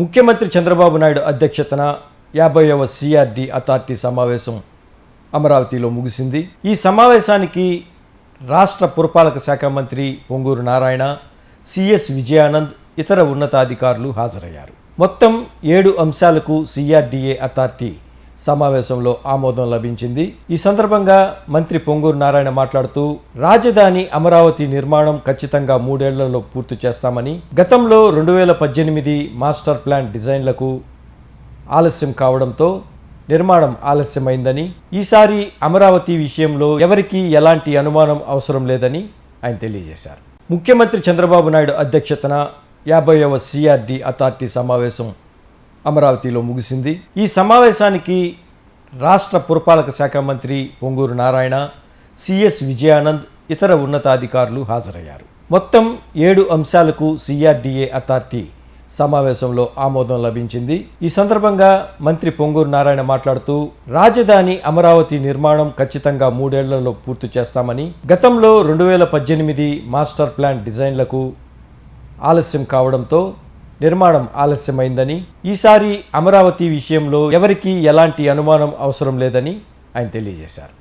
ముఖ్యమంత్రి చంద్రబాబు నాయుడు అధ్యక్షతన యాభైవ సిఆర్డి అథారిటీ సమావేశం అమరావతిలో ముగిసింది. ఈ సమావేశానికి రాష్ట్ర పురపాలక శాఖ మంత్రి పొంగూరు నారాయణ సిఎస్ విజయానంద్ ఇతర ఉన్నతాధికారులు హాజరయ్యారు. మొత్తం ఏడు అంశాలకు సిఆర్డిఏ అథారిటీ సమావేశంలో ఆమోదం లభించింది. ఈ సందర్భంగా మంత్రి పొంగూరు నారాయణ మాట్లాడుతూ రాజధాని అమరావతి నిర్మాణం ఖచ్చితంగా మూడేళ్ళలో పూర్తి చేస్తామని గతంలో రెండు వేల పద్దెనిమిది మాస్టర్ ప్లాన్ డిజైన్లకు ఆలస్యం కావడంతో నిర్మాణం ఆలస్యమైందని ఈసారి అమరావతి విషయంలో ఎవరికీ ఎలాంటి అనుమానం అవసరం లేదని ఆయన తెలియజేశారు. ముఖ్యమంత్రి చంద్రబాబు నాయుడు అధ్యక్షతన యాభైవ సిఆర్డి అథారిటీ సమావేశం అమరావతిలో ముగిసింది. ఈ సమావేశానికి రాష్ట్ర పురపాలక శాఖ మంత్రి పొంగూరు నారాయణ సిఎస్ విజయానంద్ ఇతర ఉన్నతాధికారులు హాజరయ్యారు. మొత్తం ఏడు అంశాలకు సిఆర్డిఏ అథారిటీ సమావేశంలో ఆమోదం లభించింది. ఈ సందర్భంగా మంత్రి పొంగూరు నారాయణ మాట్లాడుతూ రాజధాని అమరావతి నిర్మాణం ఖచ్చితంగా మూడేళ్ళలో పూర్తి చేస్తామని గతంలో రెండు వేల పద్దెనిమిది మాస్టర్ ప్లాన్ డిజైన్లకు ఆలస్యం కావడంతో నిర్మాణం ఆలస్యమైందని ఈసారి అమరావతి విషయంలో ఎవరికీ ఎలాంటి అనుమానం అవసరం లేదని ఆయన తెలియజేశారు.